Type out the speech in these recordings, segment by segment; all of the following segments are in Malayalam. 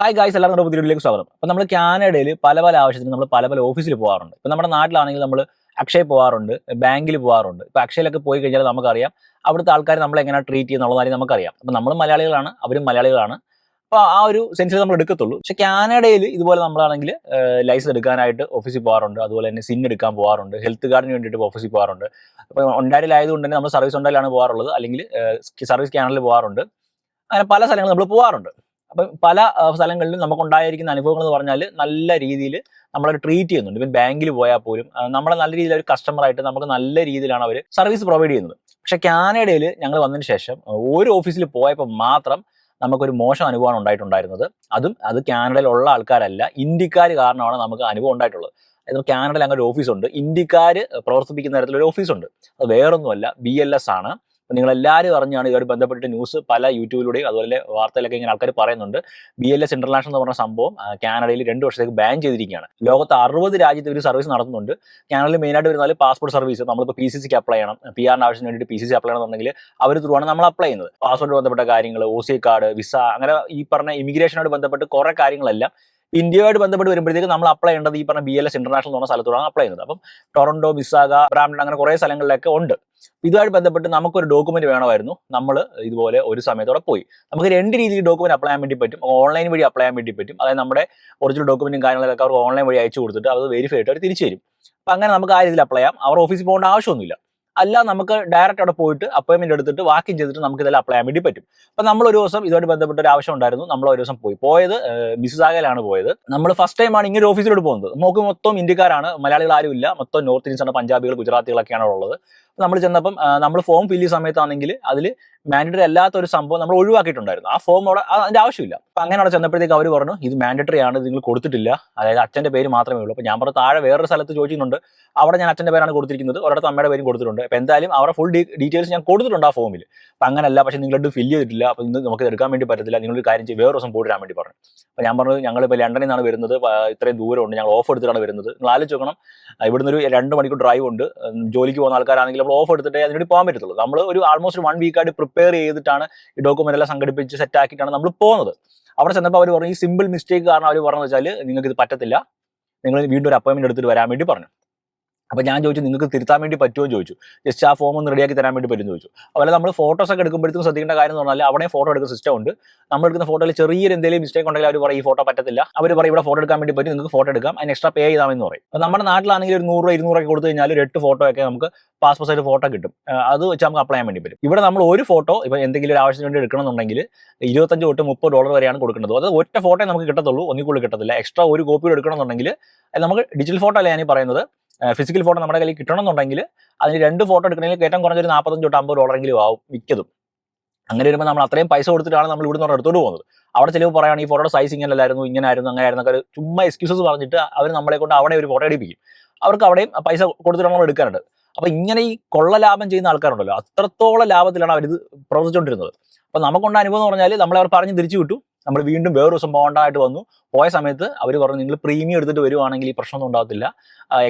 ഹായ് ഗായ്സ് എല്ലാവർക്കും പുതിയ വീഡിയോയിലേക്ക് സ്വാഗതം. അപ്പോൾ നമ്മൾ കാനഡയിൽ പല പല ആവശ്യത്തിന് നമ്മൾ പല പല ഓഫീസിൽ പോകാറുണ്ട്. ഇപ്പോൾ നമ്മുടെ നാട്ടിലാണെങ്കിൽ നമ്മൾ അക്ഷയ പോകാറുണ്ട് ബാങ്കിൽ പോകാറുണ്ട്. ഇപ്പോൾ അക്ഷയയിലൊക്കെ പോയി കഴിഞ്ഞാൽ നമുക്കറിയാം അവിടുത്തെ ആൾക്കാർ നമ്മളെ എങ്ങനെ ട്രീറ്റ് ചെയ്യുന്നുള്ള കാര്യം നമുക്കറിയാം. അപ്പോൾ നമ്മൾ മലയാളികളാണ് അവരും മലയാളികളാണ്. അപ്പോൾ ആ ഒരു സെൻസിൽ നമ്മൾ എടുക്കത്തുള്ളൂ. പക്ഷേ കാനഡയിൽ ഇതുപോലെ നമ്മളാണെങ്കിൽ ലൈസൻസ് എടുക്കാനായിട്ട് ഓഫീസിൽ പോകാറുണ്ട്. അതുപോലെ തന്നെ സിൻ എടുക്കാൻ പോകാറുണ്ട്. ഹെൽത്ത് കാർഡിന് വേണ്ടിയിട്ട് ഓഫീസിൽ പോകാറുണ്ട്. അപ്പോൾ ഒണ്ടാരിലായതുകൊണ്ട് തന്നെ നമ്മൾ സർവീസ് ഉണ്ടായിലാണ് പോകാറുള്ളത്. അല്ലെങ്കിൽ സർവീസ് ക്യാനലിൽ പോകാറുണ്ട്. അങ്ങനെ പല സ്ഥലങ്ങളിൽ നമ്മൾ പോകാറുണ്ട്. അപ്പം പല സ്ഥലങ്ങളിലും നമുക്കുണ്ടായിരിക്കുന്ന അനുഭവങ്ങൾ എന്ന് പറഞ്ഞാൽ നല്ല രീതിയിൽ നമ്മളെ ട്രീറ്റ് ചെയ്യുന്നുണ്ട്. ഇപ്പം ബാങ്കിൽ പോയാൽ പോലും നമ്മളെ നല്ല രീതിയിൽ ഒരു കസ്റ്റമറായിട്ട് നമുക്ക് നല്ല രീതിയിലാണ് അവർ സർവീസ് പ്രൊവൈഡ് ചെയ്യുന്നത്. പക്ഷേ കാനഡയിൽ ഞങ്ങൾ വന്നതിന് ശേഷം ഒരു ഓഫീസിൽ പോയപ്പോൾ മാത്രം നമുക്കൊരു മോശം അനുഭവമാണ് ഉണ്ടായിട്ടുണ്ടായിരുന്നത്. അതും അത് കാനഡയിലുള്ള ആൾക്കാരല്ല ഇന്ത്യക്കാർ കാരണമാണ് നമുക്ക് അനുഭവം ഉണ്ടായിട്ടുള്ളത്. അതായത് കാനഡയിൽ അങ്ങനെ ഒരു ഓഫീസുണ്ട് ഇന്ത്യക്കാർ പ്രവർത്തിപ്പിക്കുന്ന തരത്തിലൊരു ഓഫീസുണ്ട് അത് വേറൊന്നുമല്ല ബി എൽ എസ് ആണ്. അപ്പോൾ നിങ്ങൾ എല്ലാവരും അറിഞ്ഞാണ് ഇതുമായി ബന്ധപ്പെട്ടിട്ട് ന്യൂസ് പല യൂട്യൂബിലൂടെയും അതുപോലെ വാർത്തയിലൊക്കെ ഇങ്ങനെ ആൾക്കാർ പറയുന്നുണ്ട്. ബി എൽ എസ് ഇന്റർനാഷണൽ എന്ന് പറഞ്ഞ സംഭവം കാനഡയിൽ രണ്ട് വർഷത്തേക്ക് ബാൻ ചെയ്തിരിക്കുകയാണ്. ലോകത്ത് അറുപത് രാജ്യത്ത് ഒരു സർവീസ് നടത്തുന്നുണ്ട്. കാനഡയിൽ മെയിനായിട്ട് വരുന്നാൽ പാസ്പോർട്ട് സർവീസ് നമ്മളിപ്പോൾ പി സി സിക്ക് അപ്ലൈ ചെയ്യണം. പി ആറിന് ആവശ്യത്തിന് വേണ്ടിയിട്ട് പി സി സി അപ്ലൈ ചെയ്യണമെന്നുണ്ടെങ്കിൽ അവർ ത്രൂ ആണ് നമ്മൾ അപ്ലൈ ചെയ്യുന്നത്. പാസ്പോർട്ട് ബന്ധപ്പെട്ട കാര്യങ്ങൾ ഒ സി കാർഡ് വിസ അങ്ങനെ ഈ പറഞ്ഞ ഇമിഗ്രേഷനോട് ബന്ധപ്പെട്ട് കുറേ കാര്യങ്ങളെല്ലാം ഇന്ത്യയുമായിട്ട് ബന്ധപ്പെട്ട് വരുമ്പോഴത്തേക്ക് നമ്മൾ അപ്ലൈ ചെയ്യേണ്ടത് ഈ പറഞ്ഞ ബി എൽ എസ് ഇന്റർനാഷണൽ എന്ന് പറഞ്ഞ സ്ഥലത്തോടാണ് അപ്ലൈ ചെയ്യുന്നത്. അപ്പം ടൊറന്റോ മിസാഗ ബ്രാംപ്ടൺ അങ്ങനെ കുറേ സ്ഥലങ്ങളിലൊക്കെ ഉണ്ട്. ഇതുമായിട്ട് ബന്ധപ്പെട്ട് നമുക്കൊരു ഡോക്യുമെന്റ് വേണമായിരുന്നു. നമ്മൾ ഇതുപോലെ ഒരു സമയത്തോടെ പോയി. നമുക്ക് രണ്ട് രീതിയിൽ ഡോക്യുമെന്റ് അപ്ലൈ ചെയ്യാൻ വേണ്ടി പറ്റും. ഓൺലൈൻ വഴി അപ്ലൈ ചെയ്യാൻ വേണ്ടി പറ്റും. അതായത് നമ്മുടെ ഒറിജിനൽ ഡോക്യുമെന്റും കാര്യങ്ങളൊക്കെ അവർ ഓൺലൈൻ വഴി അയച്ചു കൊടുത്തിട്ട് അത് വെരിഫൈ ആയിട്ട് അവർ തിരിച്ചു തരും. അപ്പം അങ്ങനെ നമുക്ക് ആ രീതിയിൽ അപ്ലൈ ചെയ്യാം. അവർ ഓഫീസിൽ പോകേണ്ട ആവശ്യമൊന്നുമില്ല. അല്ല നമുക്ക് ഡയറക്റ്റ് അവിടെ പോയിട്ട് അപ്പോയിൻമെന്റ് എടുത്തിട്ട് വാക്കിംഗ് ചെയ്തിട്ട് നമുക്ക് ഇതെല്ലാം അപ്ലൈ ചെയ്യാൻ വേണ്ടി പറ്റും. അപ്പം നമ്മൾ ഒരു ദിവസം ഇതുമായിട്ട് ബന്ധപ്പെട്ട ഒരു ആവശ്യം ഉണ്ടായിരുന്നു. നമ്മൾ ഒരു ദിവസം പോയി. പോയത് മിസ്സാഗയിലാണ് പോയത്. നമ്മൾ ഫസ്റ്റ് ടൈമാണ് ഇങ്ങനെ ഓഫീസിലോട്ട് പോകുന്നത്. നമുക്ക് മൊത്തം ഇന്ത്യക്കാരാണ് മലയാളികൾ ആരും ഇല്ല മൊത്തം നോർത്ത് ഇന്ത്യൻസ് ആണ് പഞ്ചാബികൾ ഗുജറാത്തികളൊക്കെയാണ് ഉള്ളത്. നമ്മൾ ചെന്നപ്പം നമ്മൾ ഫോം ഫില്ല് ചെയ്യുന്ന സമയത്താണെങ്കിൽ അതിൽ മാൻഡേറ്ററി അല്ലാത്ത ഒരു സംഭവം നമ്മൾ ഒഴിവാക്കിയിട്ടുണ്ടായിരുന്നു. ആ ഫോം അവിടെ അതിന്റെ ആവശ്യമില്ല. അപ്പം അങ്ങനെ അവിടെ ചെന്നപ്പോഴത്തേക്ക് അവർ പറഞ്ഞു ഇത് മാൻഡറ്ററി ആണ് നിങ്ങൾ കൊടുത്തിട്ടില്ല. അതായത് അച്ഛന്റെ പേര് മാത്രമേ ഉള്ളൂ. അപ്പോൾ ഞാൻ പറഞ്ഞ താഴെ വേറൊരു സ്ഥലത്ത് ചോദിക്കുന്നുണ്ട്. അവിടെ ഞാൻ അച്ഛന്റെ പേരാണ് കൊടുത്തിരിക്കുന്നത്. ഒരിടത്ത് അമ്മയുടെ പേരും കൊടുത്തിട്ടുണ്ട്. അപ്പോൾ എന്തായാലും അവരുടെ ഫുൾ ഡീറ്റെയിൽസ് ഞാൻ കൊടുത്തിട്ടുണ്ട് ആ ഫോമിൽ അപ്പം അങ്ങനല്ല പക്ഷേ നിങ്ങളിത് ഫില്ല് ചെയ്തിട്ടില്ല. അപ്പോൾ ഇന്ന് നമുക്ക് എടുക്കാൻ വേണ്ടി പറ്റത്തില്ല. നിങ്ങളൊരു കാര്യം ചെയ്ത് വേറെ ദിവസം പോയിട്ട് വരാൻ വേണ്ടി പറഞ്ഞു. അപ്പോൾ ഞാൻ പറഞ്ഞു ഞങ്ങൾ ഇപ്പോൾ ലണ്ടനിൽ നിന്നാണ് വരുന്നത്. ഇത്രയും ദൂരമുണ്ട്. ഞങ്ങൾ ഓഫ് എടുത്തിട്ടാണ് വരുന്നത്. നിങ്ങൾ ആലോചിച്ച് നോക്കണം. ഇവിടുന്ന് ഒരു രണ്ട് മണിക്കൂർ ഡ്രൈവ് ഉണ്ട്. ജോലിക്ക് പോകുന്ന ആൾക്കാരാണെങ്കിൽ നമ്മൾ ഓഫ് എടുത്തിട്ടേ അതിനുവേണ്ടി പോകാൻ പറ്റത്തുള്ളൂ. നമ്മൾ ഒരു ആൾമോസ്റ്റ് വൺ വീക്കായിട്ട് പ്രിപ്പയർ ചെയ്തിട്ടാണ് ഈ ഡോക്യുമെന്റ് എല്ലാം സംഘടിപ്പിച്ച് സെറ്റ് ആക്കിയിട്ടാണ് നമ്മൾ പോകുന്നത്. അവിടെ ചെന്നപ്പോൾ അവർ പറഞ്ഞു ഈ സിമ്പിൾ മിസ്റ്റേക്ക് കാരണം അവർ പറഞ്ഞു വെച്ചാൽ നിങ്ങൾക്ക് ഇത് പറ്റത്തില്ല. നിങ്ങൾ വീണ്ടും ഒരു അപ്പോയിൻമെന്റ് എടുത്തിട്ട് വരാൻ വേണ്ടി പറഞ്ഞു. അപ്പോൾ ഞാൻ ചോദിച്ചു നിങ്ങൾക്ക് തിരുത്താൻ വേണ്ടി പറ്റുമോ? ചോദിച്ചു. ജസ്റ്റ് ആ ഫോം ഒന്ന് റെഡിയാക്കി തരാൻ വേണ്ടി പറ്റുമെന്ന് ചോദിച്ചു. അതുപോലെ നമ്മൾ ഫോട്ടോസ് ഒക്കെ എടുക്കുമ്പോഴത്തേക്കും ശ്രദ്ധിക്കേണ്ട കാര്യം എന്ന് പറഞ്ഞാൽ അവിടെ ഫോട്ടോ എടുക്കുന്ന സിസ്റ്റം ഉണ്ട്. നമ്മൾ എടുക്കുന്ന ഫോട്ടോയിൽ ചെറിയൊരു എന്തെങ്കിലും മിസ്റ്റേക്ക് ഉണ്ടെങ്കിൽ അവർ പറയും ഈ ഫോട്ടോ പറ്റത്തില്ല. അവർ പറയും ഇവിടെ ഫോട്ടോ എടുക്കാൻ വേണ്ടി പറ്റും നിങ്ങൾക്ക് ഫോട്ടോ എടുക്കാം. അതിന് എക്സ്ട്രാ പേ ചെയ്താമെന്ന് പറയും. അപ്പോൾ നമ്മുടെ നാട്ടിലാണെങ്കിൽ ഒരു നൂറ് ഇരുന്നൂറൊക്കെ കൊടുത്തു കഴിഞ്ഞാൽ ഒരു എട്ട് ഫോട്ടോ ഒക്കെ നമുക്ക് പാസ്പോർട്ട് സൈസ് ഫോട്ടോ കിട്ടും. അത് വെച്ച് നമുക്ക് അപ്ലൈ ചെയ്യാൻ വേണ്ടി പറ്റും. ഇവിടെ നമ്മൾ ഒരു ഫോട്ടോ ഇപ്പോൾ എന്തെങ്കിലും ഒരു ആവശ്യത്തിന് വേണ്ടി എടുക്കണമെന്നുണ്ടെങ്കിൽ ഇരുപത്തഞ്ച് തൊട്ട് മുപ്പത് ഡോളർ വരെയാണ് കൊടുക്കുന്നത്. അത് ഒറ്റ ഫോട്ടോ നമുക്ക് കിട്ടത്തുള്ളൂ ഒന്നിക്കുള്ളിൽ കിട്ടത്തില്ല. എക്സ്ട്രാ ഒരു കോപ്പി എടുക്കണമെന്നുണ്ടെങ്കിൽ നമുക്ക് ഡിജിറ്റൽ ഫോട്ടോ അല്ല ഞാൻ പറയുന്നത്? ഫിസിക്കൽ ഫോട്ടോ നമ്മുടെ കയ്യിൽ കിട്ടണമെന്നുണ്ടെങ്കിൽ അതിന് രണ്ട് ഫോട്ടോ എടുക്കണമെങ്കിൽ ഏറ്റവും കുറഞ്ഞൊരു നാൽപ്പത്തഞ്ച് തൊട്ട് അമ്പത് ഡോളറെങ്കിലും ആവും മിക്കതും. അങ്ങനെ വരുമ്പോൾ നമ്മൾ അത്രയും പൈസ കൊടുത്തിട്ടാണ് നമ്മൾ ഇവിടുന്ന് എടുത്തോണ്ട് പോകുന്നത്. അവിടെ ചിലവ് പറയുകയാണ് ഈ ഫോട്ടോയുടെ സൈസ് ഇങ്ങനെ അല്ലായിരുന്നു ഇങ്ങനെ ആയിരുന്നു അങ്ങനെ ആയിരുന്നു ഒക്കെ ചുമ്മാ എക്സ്ക്യൂസസ് പറഞ്ഞിട്ട് അവർ നമ്മളെ കൊണ്ട് അവിടെ ഒരു ഫോട്ടോ എടുപ്പിക്കും. അവർക്ക് അവിടെയും പൈസ കൊടുത്തിട്ടാണ് നമ്മൾ എടുക്കാനുണ്ട് അപ്പൊ ഇങ്ങനെ ഈ കൊള്ള ലാഭം ചെയ്യുന്ന ആൾക്കാരുണ്ടല്ലോ അത്രത്തോളം ലാഭത്തിലാണ് അവരിത് പ്രവർത്തിച്ചുകൊണ്ടിരുന്നത് അപ്പൊ നമുക്കുണ്ട അനുഭവം എന്ന് പറഞ്ഞാൽ നമ്മളെ അവർ പറഞ്ഞ് തിരിച്ചു വിട്ടു. നമ്മൾ വീണ്ടും വേറൊരു ദിവസം ബോണ്ടായിട്ട് വന്നു. പോയ സമയത്ത് അവർ പറഞ്ഞു നിങ്ങൾ പ്രീമിയം എടുത്തിട്ട് വരുവാണെങ്കിൽ ഈ പ്രശ്നമൊന്നും ഉണ്ടാകത്തില്ല.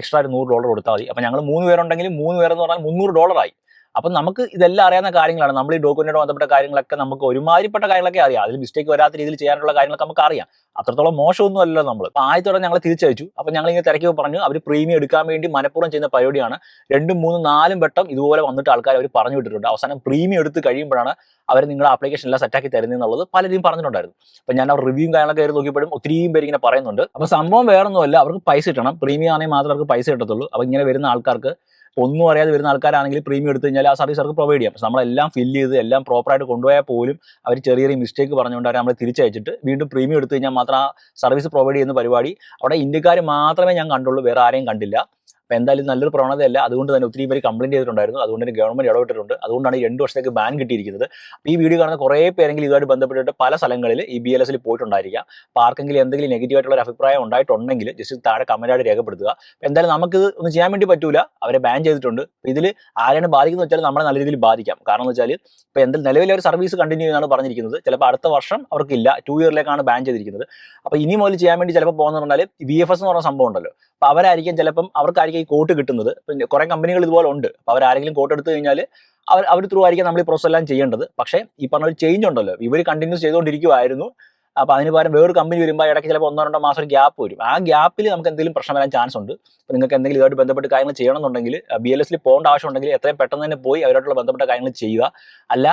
എക്സ്ട്രാ ഒരു നൂറ് ഡോളർ കൊടുത്താൽ മതി. അപ്പം ഞങ്ങൾ മൂന്ന് പേരുണ്ടെങ്കിൽ മൂന്ന് പേരെന്ന് പറഞ്ഞാൽ മുന്നൂറ് ഡോളറായി അപ്പം നമുക്ക് ഇതെല്ലാം അറിയാവുന്ന കാര്യങ്ങളാണ്. നമ്മൾ ഈ ഡോക്യുമെന്റോട് ബന്ധപ്പെട്ട കാര്യങ്ങളൊക്കെ നമുക്ക് ഒരുമാതിരിപ്പെട്ട കാര്യങ്ങളൊക്കെ അറിയാം. അതിൽ മിസ്റ്റേക്ക് വരാത്ത രീതിയിൽ ചെയ്യാനുള്ള കാര്യങ്ങളൊക്കെ നമുക്ക് അറിയാം. അത്രത്തോളം മോശമൊന്നും അല്ലല്ലോ നമ്മൾ അപ്പോൾ ആദ്യത്തോടെ ഞങ്ങൾ തിരിച്ചയച്ചു. അപ്പം ഞങ്ങൾ ഇങ്ങനെ തിരക്കി പറഞ്ഞു അവർ പ്രീമിയം എടുക്കാൻ വേണ്ടി മനഃപൂർവം ചെയ്യുന്ന പരിപാടിയാണ്. രണ്ടും മൂന്നും നാലും വട്ടം ഇതുപോലെ വന്നിട്ട് ആൾക്കാർ അവർ പറഞ്ഞു വിട്ടിട്ടുണ്ട്. അവസാനം പ്രീമിയം എടുത്ത് കഴിയുമ്പോഴാണ് അവർ നിങ്ങളുടെ ആപ്ലിക്കേഷൻ എല്ലാം സെറ്റാക്കി തരുന്നതെന്നുള്ളത് പലരും പറഞ്ഞിട്ടുണ്ടായിരുന്നു. അപ്പം ഞാൻ അവർ റിവ്യൂ കാര്യങ്ങളൊക്കെ കയറി നോക്കിയപ്പോഴും ഒത്തിരിയും പേര് ഇങ്ങനെ പറയുന്നുണ്ട്. അപ്പോൾ സംഭവം വേറൊന്നുമല്ല. അവർക്ക് പൈസ കിട്ടണം. പ്രീമിയം ആണെങ്കിൽ മാത്രമേ അവർക്ക് പൈസ കിട്ടത്തുള്ളൂ. അപ്പോൾ ഇങ്ങനെ വരുന്ന ആൾക്കാർക്ക് ഒന്നും അറിയാതെ വരുന്ന ആൾക്കാരാണെങ്കിൽ പ്രീമിയം എടുത്തു കഴിഞ്ഞാൽ ആ സർവീസ് അവർക്ക് പ്രൊവൈഡ് ചെയ്യാം. പക്ഷെ നമ്മളെല്ലാം ഫില്ല് ചെയ്ത് എല്ലാം പ്രോപ്പറായിട്ട് കൊണ്ടുപോയാൽ പോലും അവർ ചെറിയ ചെറിയ മിസ്റ്റേക്ക് പറഞ്ഞുകൊണ്ട് അവരെ നമ്മൾ തിരിച്ചയച്ചിട്ട് വീണ്ടും പ്രീമിയം എടുത്തു കഴിഞ്ഞാൽ മാത്രം ആ സർവീസ് പ്രൊവൈഡ് ചെയ്യുന്ന പരിപാടി. അവിടെ ഇന്ത്യക്കാർ മാത്രമേ ഞാൻ കണ്ടുള്ളൂ വേറെ ആരെയും കണ്ടില്ല. അപ്പോൾ എന്തായാലും നല്ലൊരു പ്രവണതയല്ല. അതുകൊണ്ട് തന്നെ ഒത്തിരി പേര് കംപ്ലയിന്റ് ചെയ്തിട്ടുണ്ടായിരുന്നു. അതുകൊണ്ട് തന്നെ ഗവൺമെന്റ് ഇടപെട്ടിട്ടുണ്ട്. അതുകൊണ്ടാണ് ഈ രണ്ട് വർഷത്തേക്ക് ബാൻ കിട്ടിയിരിക്കുന്നത്. അപ്പോൾ ഈ വീഡിയോ കാണുന്ന കുറേ പേരെങ്കിലും ഇതുമായിട്ട് ബന്ധപ്പെട്ടിട്ട് പല സ്ഥലങ്ങളിൽ ഈ ബി എൽ എസിൽ പോയിട്ടുണ്ടായിരിക്കാം. അപ്പോൾ ആർക്കെങ്കിലും എന്തെങ്കിലും നെഗറ്റീവ് ആയിട്ടുള്ള ഒരു അഭിപ്രായം ഉണ്ടായിട്ടുണ്ടെങ്കിൽ ജസ്റ്റ് താഴെ കമന്റായിട്ട് രേഖപ്പെടുത്തുക. അപ്പോൾ എന്തായാലും നമുക്ക് ഒന്നും ചെയ്യാൻ വേണ്ടി പറ്റൂല. അവരെ ബാൻ ചെയ്തിട്ടുണ്ട്. ഇതിൽ ആരെയാണ് ബാധിക്കുന്നത് വെച്ചാൽ നമ്മളെ നല്ല രീതിയിൽ ബാധിക്കാം. കാരണം എന്ന് വെച്ചാൽ ഇപ്പോൾ എന്തായാലും നിലവിലെ ഒരു സർവീസ് കണ്ടിന്യൂ ചെയ്യുന്നതാണ് പറഞ്ഞിരിക്കുന്നത്. ചിലപ്പോൾ അടുത്ത വർഷം അവർക്കില്ല. ടു ഇയറിലേക്കാണ് ബാൻ ചെയ്തിരിക്കുന്നത്. അപ്പോൾ ഇനി മുതൽ ചെയ്യാൻ വേണ്ടി ചിലപ്പോൾ പോകുന്നുണ്ടെങ്കിൽ വി എഫ് എസ് എന്ന് പറഞ്ഞ സംഭവം ഉണ്ടല്ലോ. അപ്പോൾ അവരായിരിക്കും ചിലപ്പം അവർക്കായിരിക്കും ഈ കോട്ട് കിട്ടുന്നത്. പിന്നെ കുറേ കമ്പനികൾ ഇതുപോലെ ഉണ്ട്. അപ്പോൾ അവരാരെങ്കിലും കോട്ട് എടുത്തു കഴിഞ്ഞാൽ അവർ അവർ ത്രൂ ആയിരിക്കും നമ്മൾ ഈ പ്രോസസ് എല്ലാം ചെയ്യേണ്ടത്. പക്ഷേ ഈ പറഞ്ഞ ഒരു ചേഞ്ച് ഉണ്ടല്ലോ. ഇവർ കണ്ടിന്യൂസ് ചെയ്തുകൊണ്ടിരിക്കുമായിരുന്നു അപ്പോൾ അതിന് പകരം വേറൊരു കമ്പനി വരുമ്പോൾ ഇടയ്ക്ക് ചിലപ്പോൾ ഒന്നോ രണ്ടോ മാസം ഒരു ഗ്യാപ്പ് വരും. ആ ഗ്യാപ്പിൽ നമുക്ക് എന്തെങ്കിലും പ്രശ്നം വരാൻ ചാൻസ് ഉണ്ട്. അപ്പോൾ നിങ്ങൾക്ക് എന്തെങ്കിലും ഇതുമായിട്ട് ബന്ധപ്പെട്ട് കാര്യങ്ങൾ ചെയ്യണമെന്നുണ്ടെങ്കിൽ ബി എൽ എസിൽ പോകേണ്ട ആവശ്യമുണ്ടെങ്കിൽ എത്രയും പെട്ടെന്ന് തന്നെ പോയി അവരോട്ടുള്ള ബന്ധപ്പെട്ട കാര്യങ്ങൾ ചെയ്യുക. അല്ല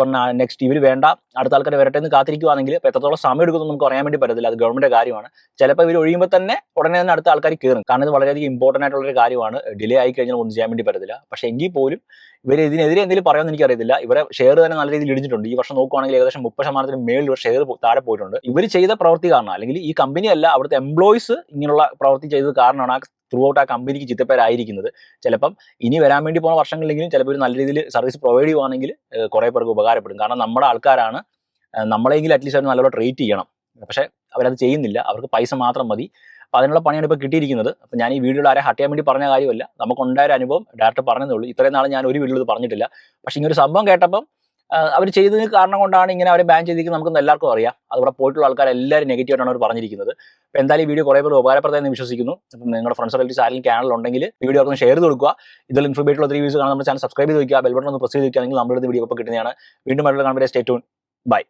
പറഞ്ഞ നെക്സ്റ്റ് ഇവർ വേണ്ട അടുത്ത ആൾക്കാർ വരട്ടെ എന്ന് കാത്തിരിക്കുകയാണെങ്കിൽ എത്രത്തോളം സമയം എടുക്കുമെന്ന് നമുക്ക് അറിയാൻ വേണ്ടി പറ്റത്തില്ല. അത് ഗവൺമെന്റ് കാര്യമാണ്. ചിലപ്പോൾ ഇവർ ഒഴിയുമ്പോൾ തന്നെ ഉടനെ തന്നെ അടുത്ത ആൾക്കാർ കയറും കാരണം ഇത് വളരെയധികം ഇമ്പോർട്ടന്റ് ആയിട്ടുള്ള ഒരു കാര്യമാണ്. ഡിലേ ആയി കഴിഞ്ഞാൽ ഒന്നും ചെയ്യാൻ വേണ്ടി പറ്റത്തില്ല. പക്ഷേ എങ്കിൽ പോലും ഇവർ ഇതിനെതിരെ എന്തെങ്കിലും പറയുമെന്ന് എനിക്കറിയത്തില്ല. ഇവരെ ഷെയർ തന്നെ നല്ല രീതിയിൽ ഇടിഞ്ഞിട്ടുണ്ട് ഈ വർഷം നോക്കുകയാണെങ്കിൽ ഏകദേശം മുപ്പത് ശതമാനത്തിന് മേളിൽ ഇവർ ഷെയർ താഴെ പോയിട്ടുണ്ട്. ഇവർ ചെയ്ത പ്രവൃത്തി കാരണം അല്ലെങ്കിൽ ഈ കമ്പനിയല്ല അവിടുത്തെ എംപ്ലോയീസ് ഇങ്ങനെയുള്ള പ്രവൃത്തി ചെയ്തത് കാരണമാണ് ആ ത്രൂ ഔട്ട് ആ കമ്പനിക്ക് ചിത്തപ്പേരായിരിക്കുന്നത് ചിലപ്പം ഇനി വരാൻ വേണ്ടി പോകുന്ന വർഷങ്ങളിലെങ്കിലും ചിലപ്പോൾ നല്ല രീതിയിൽ സർവീസ് പ്രൊവൈഡ് ചെയ്യുവാണെങ്കിൽ കുറെ പേർക്ക് ഉപകാരപ്പെടും. കാരണം നമ്മുടെ ആൾക്കാരാണ് നമ്മളെങ്കിലും അറ്റ്ലീസ്റ്റ് അവർ നല്ലോണം ട്രീറ്റ് ചെയ്യണം. പക്ഷേ അവരത് ചെയ്യുന്നില്ല. അവർക്ക് പൈസ മാത്രം മതി. അപ്പോൾ അതിനുള്ള പണിയാണ് ഇപ്പോൾ കിട്ടിയിരിക്കുന്നത്. അപ്പോൾ ഞാൻ ഈ വീഡിയോയിൽ ആരെ ഹട്ടിയാൻ വേണ്ടി പറഞ്ഞ കാര്യമല്ല. നമുക്കുണ്ടായ ഒരു അനുഭവം ഡയറക്റ്റ് പറഞ്ഞതേ ഉള്ളൂ. ഇത്രയും നാൾ ഞാൻ ഒരു വീഡിയോയിൽ ഇത് പറഞ്ഞിട്ടില്ല. പക്ഷേ ഇങ്ങനെ ഒരു സംഭവം കേട്ടപ്പം അവർ ചെയ്തതിന് കാരണം കൊണ്ടാണ് ഇങ്ങനെ അവരെ ബാൻ ചെയ്തിരിക്കുന്നത് നമുക്ക് എല്ലാവർക്കും അറിയാം. അതുകൂടെ പോയിട്ടുള്ള ആൾക്കാർ എല്ലാവരും നെഗറ്റീവ് ആയിട്ടാണ് അവർ പറഞ്ഞിരിക്കുന്നത്. അപ്പോൾ എന്തായാലും ഈ വീഡിയോ കുറേ പേർ ഉപകാരപ്രദമെന്ന് വിശ്വസിക്കുന്നു. അപ്പം നിങ്ങളുടെ ഫ്രണ്ട്സ് റിലേറ്റീവ്സ് ആരെങ്കിലും ചാനൽ ഉണ്ടെങ്കിൽ വീഡിയോ ഒക്കെ ഷെയർ ചെയ്ത് കൊടുക്കുക. ഇതിൽ ഉള്ള ഒത്തിരി വീഡിയോസ് കാണാൻ നമ്മുടെ ചാനൽ സബ്സ്ക്രൈബ് ചെയ്ത് വയ്ക്കുക. ബെൽ ബട്ടൺ ഒന്ന് പ്രസ് ചെയ്ത് വയ്ക്കുകയാണെങ്കിൽ നമ്മുടെ വീഡിയോ ഇപ്പോൾ കിട്ടുന്നതാണ്. വീണ്ടും അടുത്ത കാണുമ്പോൾ സ്റ്റേ ടൂൺ ബൈ